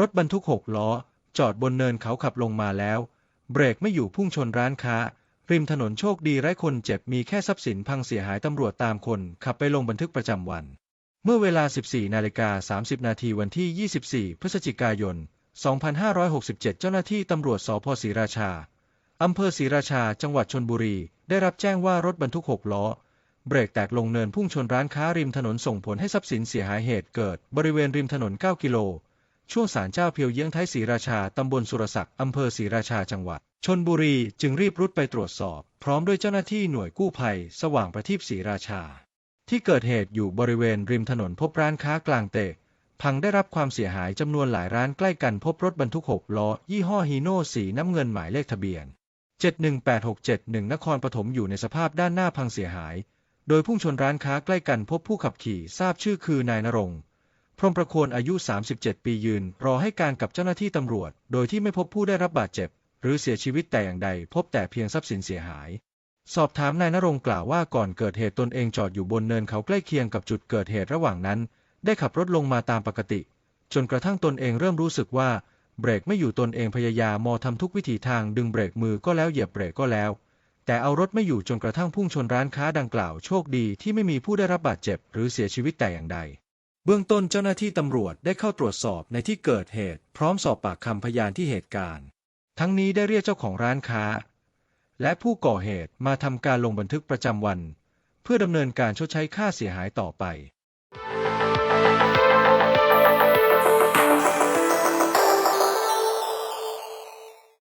รถบรรทุกหกล้อ จอดบนเนินเขาขับลงมาแล้ว เบรกไม่อยู่พุ่งชนร้านค้า ริมถนนโชคดีไร้คนเจ็บมีแค่ทรัพย์สินพังเสียหายตำรวจตามคน ขับไปลงบันทึกประจำวัน เมื่อเวลา 14นาฬิกา30 นาทีวันที่ 24 พฤศจิกายน 2567 เจ้าหน้าที่ตำรวจสพศรีราชาอำเภอศรีราชา จังหวัดชนบุรี ได้รับแจ้งว่ารถบรรทุก 6 ล้อ เบรกแตกลงเนินพุ่งชนร้านค้าริมถนนส่งผลให้ทรัพย์สินเสียหายเหตุเกิด บริเวณริมถนน 9 กิโล ช่วงศาลเจ้าเพียวเยื้องท้ายศรีราชา ตำบลสุรศักดิ์ อำเภอศรีราชาจังหวัดชนบุรีจึงรีบรุดไปตรวจสอบ พร้อมด้วยเจ้าหน้าที่หน่วยกู้ภัย สว่างประทีปศรีราชา ที่เกิดเหตุอยู่บริเวณริมถนนพบร้านค้ากลางเตะพังได้รับความเสียหายจำนวนหลายร้านใกล้กันพบรถบรรทุก6ล้อ ยี่ห้อฮีโน่สีน้ำเงินหมายเลขทะเบียน 718671 นครปฐมอยู่ในสภาพด้านหน้าพังเสียหาย โดยพุ่งชนร้านค้าใกล้กันพบผู้ขับขี่ทราบชื่อคือนายนรงค์ พรหมประโคนอายุ 37 ปียืน รอให้การกับเจ้าหน้าที่ตำรวจ โดยที่ไม่พบผู้ได้รับบาดเจ็บ หรือเสียชีวิตแต่อย่างใด พบแต่เพียงทรัพย์สินเสียหาย สอบถามนายนรงกล่าวว่าก่อนเกิดเหตุตนเองจอดอยู่บนเนินเขาใกล้เคียงกับจุดเกิดเหตุระหว่างนั้น ได้ขับรถลงมาตามปกติ จนกระทั่งตนเองเริ่มรู้สึกว่าเบรกไม่อยู่ตนเองพยายามมอทำทุกวิถีทางดึงเบรกมือก็แล้วเหยียบเบรกก็แล้ว แต่เอารถไม่อยู่จนกระทั่งพุ่งชนร้านค้าดังกล่าวโชคดีที่ไม่มีผู้ได้รับบาดเจ็บ หรือเสียชีวิตแต่อย่างใด เบื้องต้นเจ้าหน้าที่ตำรวจได้เข้าตรวจสอบในที่เกิดเหตุ พร้อมสอบปากคำพยานที่เหตุการณ์ ทั้งนี้ได้เรียกเจ้าของร้านค้า และผู้ก่อเหตุมาทำการลงบันทึกประจำวัน เพื่อดำเนินการชดใช้ค่าเสียหายต่อไป